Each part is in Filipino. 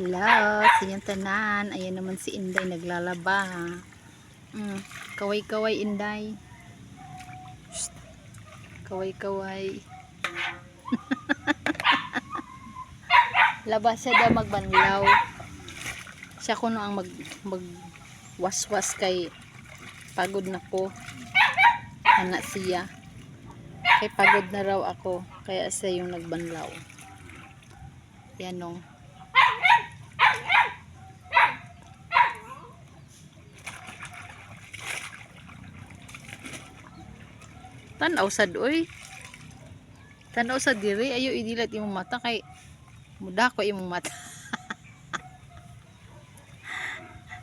Hello, sa inyong tanan. Ayan naman si Inday naglalaba. Mm, kaway-kaway Inday. Kaway-kaway. Laba siya daw magbanlaw. Siya kuno ang mag, mag waswas kay pagod na ko. Anak siya. Kay pagod na raw ako. Kaya siya yung nagbanlaw. Yan o. Tanaw sad oy. Tanaw sa diri ayo idilat imong mata kay muda ko imong mata.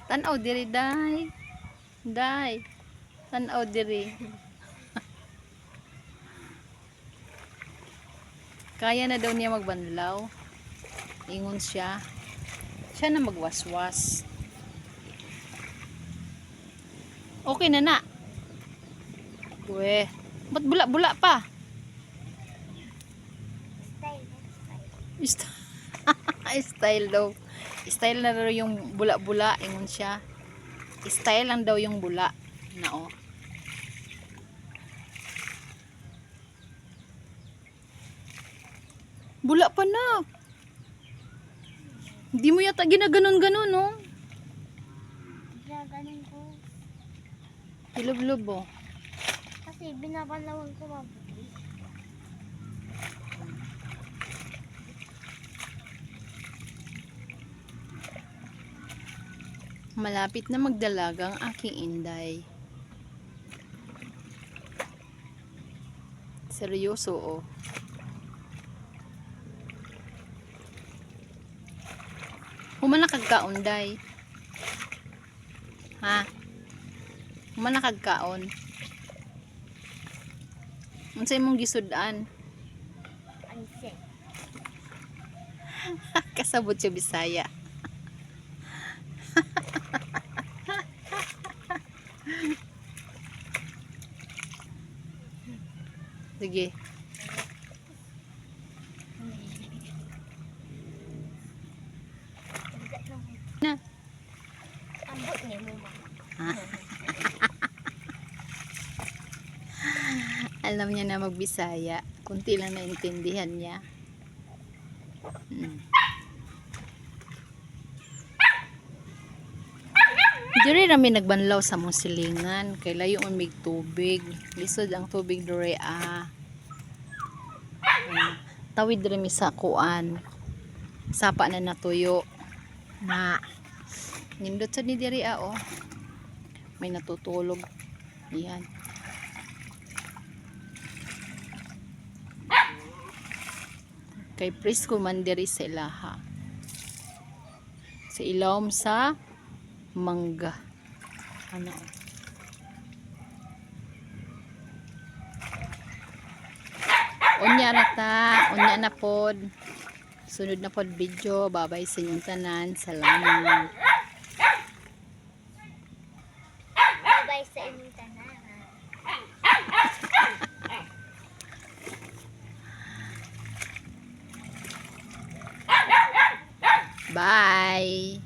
Tanaw diri day. Day. Tanaw diri. Kaya na daw niya magbanlaw. Ingon siya. Siya na magwaswas. Okay na na. We. Ba't bula-bula pa? Style. Style daw. Style na daw yung bula-bula. Ingon siya. Style lang daw yung bula. Na oh. Bula pa na. Hindi mo yata ginaganon-ganon, no? Gagaling ko. Hilub-lub, oh. Kasi binabalawan ko mabuti. Malapit na magdalaga ang aking inday. Seryoso, oh. Humana kagkaon, day. Ha? Humana kagkaon. Unsay mong gisudan? Anse. Kasabot siya Bisaya. Sige. Na. Ambot ni mo ma. Alam niya na magbisaya. Kunti lang naintindihan niya. Hmm. Diri rami nagbanlaw sa mong silingan kay layo man mig tubig. Lisod ang tubig diri ah. Ah, Tawid diri mi sa kuan. Sapa na natuyo. Na nindot sa ni diri ah oh. May natutulog. Yan. Kay Prisco Mandiri sa ilaha. Sa ilawom sa mangga. Ano? Unya na unya na pod. Sunod na pod video. Babay sa inyong tanan. Salamat. Bye-bye sa inyong tanan. Bye.